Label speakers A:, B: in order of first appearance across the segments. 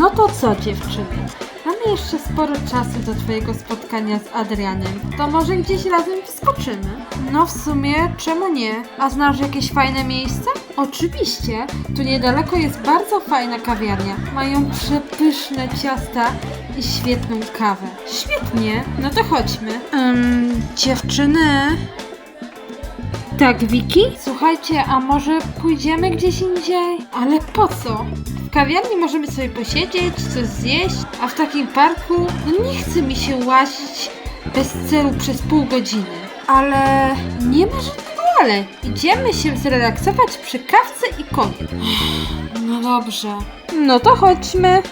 A: No to co dziewczyny? Mamy jeszcze sporo czasu do twojego spotkania z Adrianem. To może gdzieś razem wyskoczymy? No w sumie, czemu nie? A znasz jakieś fajne miejsce? Oczywiście. Tu niedaleko jest bardzo fajna kawiarnia. Mają przepyszne ciasta i świetną kawę. Świetnie, no to chodźmy. Dziewczyny... Tak, Wiki? Słuchajcie, a może pójdziemy gdzieś indziej? Ale po co? Kawiarni możemy sobie posiedzieć, coś zjeść, a w takim parku no nie chce mi się łazić bez celu przez pół godziny. Ale nie ma żadnego ale. Idziemy się zrelaksować przy kawce i koniec. No dobrze. No to chodźmy.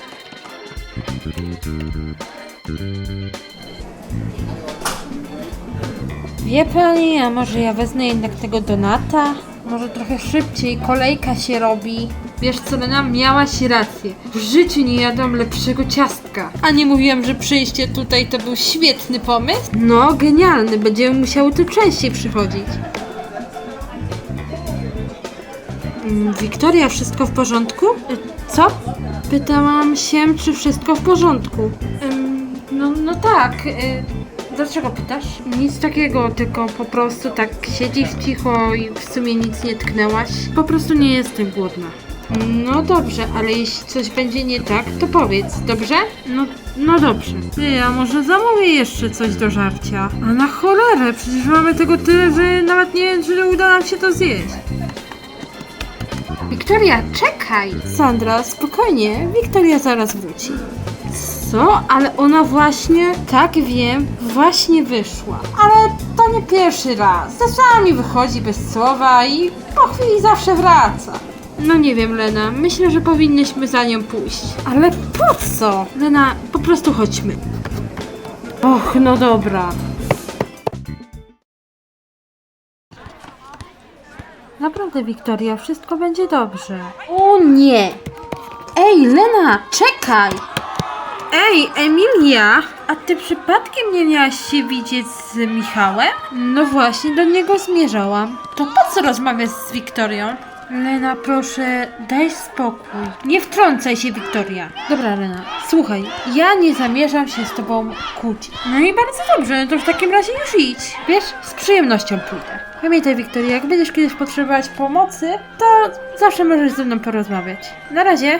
A: Wie pani, a może ja wezmę jednak tego Donata? Może trochę szybciej, kolejka się robi. Wiesz co, Lena, miałaś rację. W życiu nie jadłam lepszego ciastka. A nie mówiłam, że przyjście tutaj to był świetny pomysł? No, genialny. Będziemy musiały tu częściej przychodzić. Mm, Wiktoria, wszystko w porządku? Y, Co? Pytałam się, czy wszystko w porządku. Ym, no, no tak. Y, dlaczego pytasz? Nic takiego, tylko po prostu tak siedzisz cicho i w sumie nic nie tknęłaś. Po prostu nie jestem głodna. No dobrze, ale jeśli coś będzie nie tak, to powiedz, dobrze? No, no dobrze. Ty, a może zamówię jeszcze coś do żarcia? A na cholerę, przecież mamy tego tyle, że nawet nie wiem, czy uda nam się to zjeść. Wiktoria, czekaj! Sandra, spokojnie, Wiktoria zaraz wróci. Co? Ale ona właśnie, tak wiem, właśnie wyszła. Ale to nie pierwszy raz. Czasami wychodzi bez słowa i po chwili zawsze wraca. No nie wiem, Lena, myślę, że powinnyśmy za nią pójść. Ale po co? Lena, po prostu chodźmy. Och, no dobra. Naprawdę, Wiktoria, wszystko będzie dobrze. O nie! Ej, Lena, czekaj! Ej, Emilia! A ty przypadkiem nie miałaś się widzieć z Michałem? No właśnie, do niego zmierzałam. To po co rozmawiasz z Wiktorią? Lena, proszę, daj spokój. Nie wtrącaj się, Wiktoria. Dobra, Lena, słuchaj, ja nie zamierzam się z tobą kłócić. No i bardzo dobrze, to w takim razie już idź. Wiesz, z przyjemnością pójdę. Pamiętaj, Wiktoria, jak będziesz kiedyś potrzebować pomocy, to zawsze możesz ze mną porozmawiać. Na razie.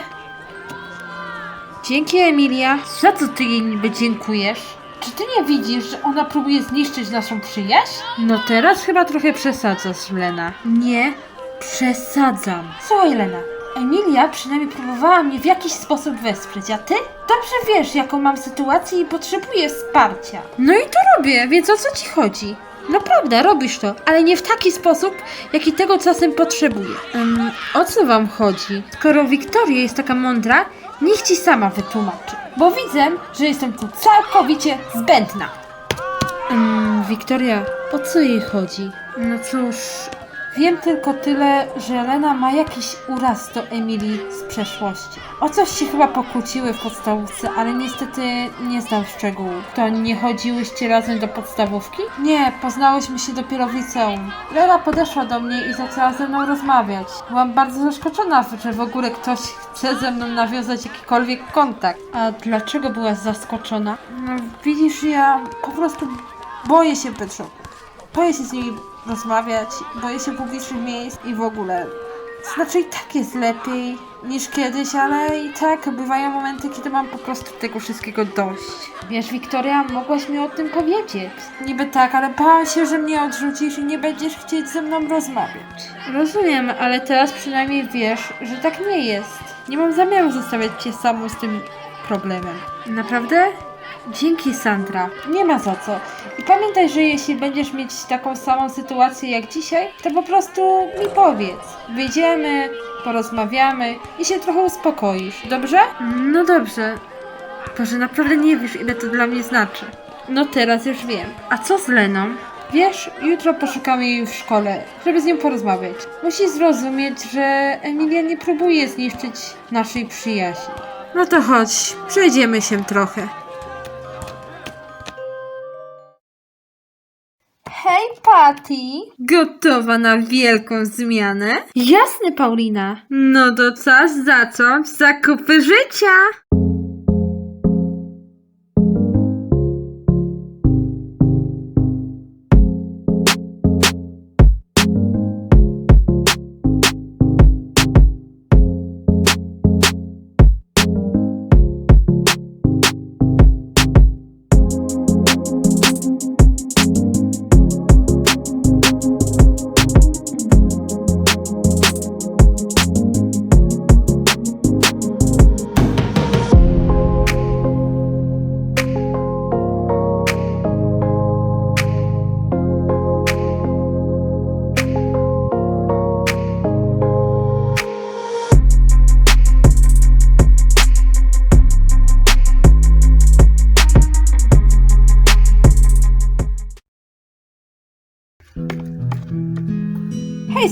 A: Dzięki, Emilia. Za co ty jej niby dziękujesz? Czy ty nie widzisz, że ona próbuje zniszczyć naszą przyjaźń? No teraz chyba trochę przesadzasz, Lena. Nie, przesadzam. Słuchaj, Lena. Emilia przynajmniej próbowała mnie w jakiś sposób wesprzeć, a ty? Dobrze wiesz, jaką mam sytuację i potrzebuję wsparcia. No i to robię, więc o co ci chodzi? Naprawdę, robisz to, ale nie w taki sposób, jaki tego czasem potrzebuję. Ym, o co wam chodzi? Skoro Wiktoria jest taka mądra, niech ci sama wytłumaczy. Bo widzę, że jestem tu całkowicie zbędna. Ym, Wiktoria, o co jej chodzi? No cóż, wiem tylko tyle, że Lena ma jakiś uraz do Emilii z przeszłości. O coś się chyba pokłóciły w podstawówce, ale niestety nie znam szczegółów. To nie chodziłyście razem do podstawówki? Nie, poznałyśmy się dopiero w liceum. Lena podeszła do mnie i zaczęła ze mną rozmawiać. Byłam bardzo zaskoczona, że w ogóle ktoś chce ze mną nawiązać jakikolwiek kontakt. A dlaczego byłaś zaskoczona? No, widzisz, ja po prostu boję się Petrzoku. Boję się z nimi rozmawiać, boję się publicznych miejsc i w ogóle. Znaczy i tak jest lepiej niż kiedyś, ale i tak bywają momenty, kiedy mam po prostu tego wszystkiego dość. Wiesz, Wiktoria, mogłaś mi o tym powiedzieć. Niby tak, ale bałam się, że mnie odrzucisz i nie będziesz chcieć ze mną rozmawiać. Rozumiem, ale teraz przynajmniej wiesz, że tak nie jest. Nie mam zamiaru zostawiać cię samą z tym problemem. Naprawdę? Dzięki, Sandra. Nie ma za co. I pamiętaj, że jeśli będziesz mieć taką samą sytuację jak dzisiaj, to po prostu mi powiedz. Wyjdziemy, porozmawiamy i się trochę uspokoisz, dobrze? No dobrze. Boże, naprawdę nie wiesz, ile to dla mnie znaczy. No teraz już wiem. A co z Leną? Wiesz, jutro poszukamy jej w szkole, żeby z nią porozmawiać. Musisz zrozumieć, że Emilia nie próbuje zniszczyć naszej przyjaźni. No to chodź, przejdziemy się trochę. Patty! Gotowa na wielką zmianę? Jasne, Paulina. No to czas zacząć zakupy życia.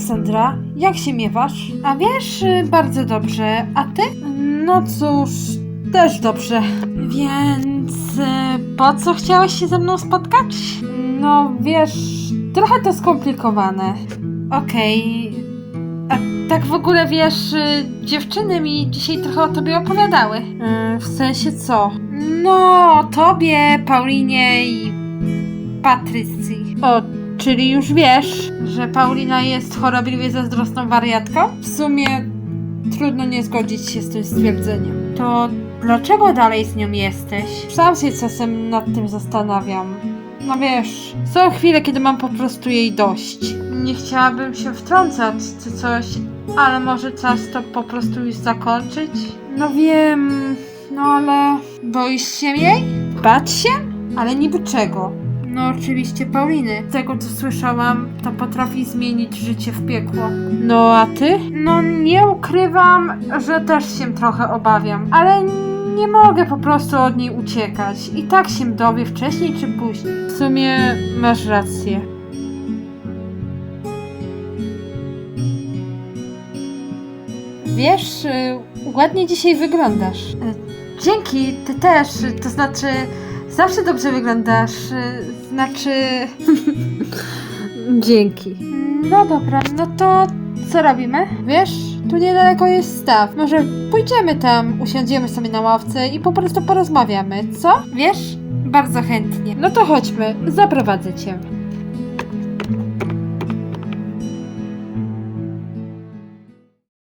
A: Hej Sandra, jak się miewasz? A wiesz, y, bardzo dobrze. A ty? No cóż, też dobrze. Więc y, po co chciałeś się ze mną spotkać? No wiesz, trochę to skomplikowane. Okej. A tak w ogóle wiesz, y, dziewczyny mi dzisiaj trochę o tobie opowiadały. W sensie co? No, o tobie, Paulinie i Patrycji. O, czyli już wiesz, że Paulina jest chorobliwie zazdrosną wariatką? W sumie trudno nie zgodzić się z tym stwierdzeniem. To dlaczego dalej z nią jesteś? Sam się czasem nad tym zastanawiam. No wiesz, są chwile, kiedy mam po prostu jej dość. Nie chciałabym się wtrącać czy coś, ale może czas to po prostu już zakończyć? No wiem, no ale... Boisz się jej? Bać się? Ale niby czego? No oczywiście Pauliny. Z tego co słyszałam, to potrafi zmienić życie w piekło. No a ty? No nie ukrywam, że też się trochę obawiam, ale nie mogę po prostu od niej uciekać. I tak się dowie wcześniej czy później. W sumie masz rację. Wiesz, y, ładnie dzisiaj wyglądasz. Dzięki, ty też. To znaczy, zawsze dobrze wyglądasz. Znaczy. Dzięki. No dobra, no to co robimy? Wiesz, tu niedaleko jest staw. Może pójdziemy tam, usiądziemy sobie na ławce i po prostu porozmawiamy, co? Wiesz? Bardzo chętnie. No to chodźmy, zaprowadzę cię.